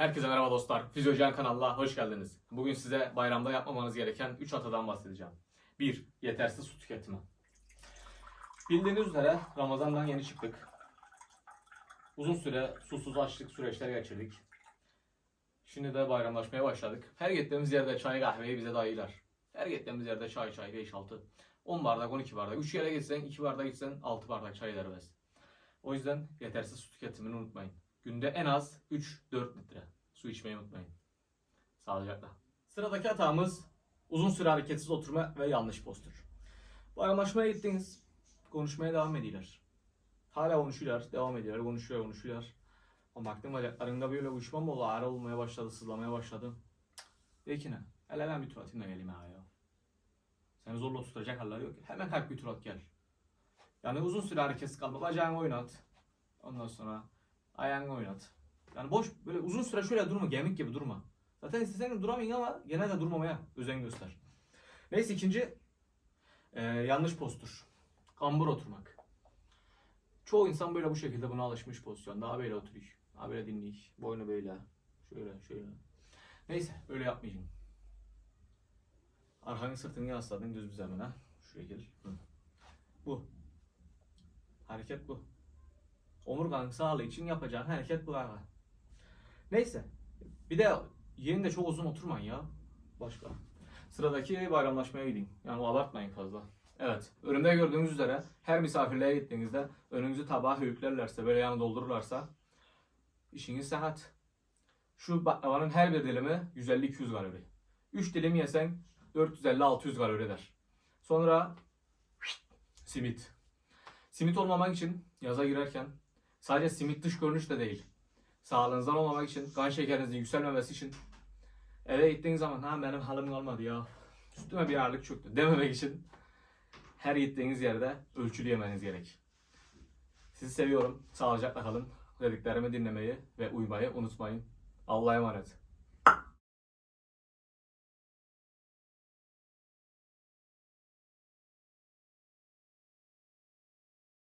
Herkese merhaba dostlar. Fizyojen kanalına hoş geldiniz. Bugün size bayramda yapmamanız gereken 3 hatadan bahsedeceğim. 1. Yetersiz su tüketimi. Bildiğiniz üzere Ramazan'dan yeni çıktık. Uzun süre susuz açlık süreçler geçirdik. Şimdi de bayramlaşmaya başladık. Her gittiğimiz yerde çay kahveyi bize dayılar. Her gittiğimiz yerde çay çay 5-6. 10 bardak 12 bardak. 3 yere gitsen 2 bardak içsen 6 bardak çay vermez. O yüzden yetersiz su tüketimini unutmayın. Günde en az 3-4 litre su içmeyi unutmayın. Sağlıcakla. Sıradaki hatamız uzun süre hareketsiz oturma ve yanlış postür. Bayramlaşmaya gittiniz. Konuşmaya devam ediyorlar. Hala konuşuyorlar. Devam ediyorlar. Konuşuyor konuşuyorlar. Ama baktım bacaklarında böyle uyuşma mı oldu? Ağrı olmaya başladı. Sızlamaya başladı. De ki ne? Hele ben bir tur atayım da geleyim ha ya. Seni zorla tutacak haller yok. Hemen kalk bir tur at gel. Yani uzun süre hareketsiz kalma. Bacağını oynat. Ondan sonra ayağını oynat. Yani boş böyle uzun süre şöyle durma, gemik gibi durma. Zaten istesen duramayın ama genelde durmamaya özen göster. Neyse ikinci e, yanlış postür. Kambur oturmak. Çoğu insan böyle bu şekilde buna alışmış pozisyon. Daha böyle oturuyor. Daha böyle dinliyor. Boynu böyle. Şöyle şöyle. Neyse öyle yapmayacağım. Arkanı sırtını yasladın düz bir zemine. Şu şekil. Bu. Hareket bu. Omurganın sağlığı için yapacağın hareket bu abi. Neyse. Bir de yerinde çok uzun oturmayın ya. Başka. Sıradaki bayramlaşmaya gideyim. Yani abartmayın fazla. Evet. Önümde gördüğünüz üzere her misafirliğe gittiğinizde önünüzü tabağa höyüklerlerse böyle yanı doldururlarsa işiniz sehat. Şu baklavanın her bir dilimi 150-200 kalori. 3 dilim yesen 450-600 kalori eder. Sonra simit. Simit olmamak için yaza girerken sadece simit dış görünüş de değil. Sağlığınızdan olmamak için, kan şekerinizin yükselmemesi için eve gittiğiniz zaman ha benim halim kalmadı ya. Üstüme bir ağırlık çöktü dememek için her gittiğiniz yerde ölçülü yemeniz gerek. Sizi seviyorum. Sağlıcakla kalın. Dediklerimi dinlemeyi ve uymayı unutmayın. Allah'a emanet.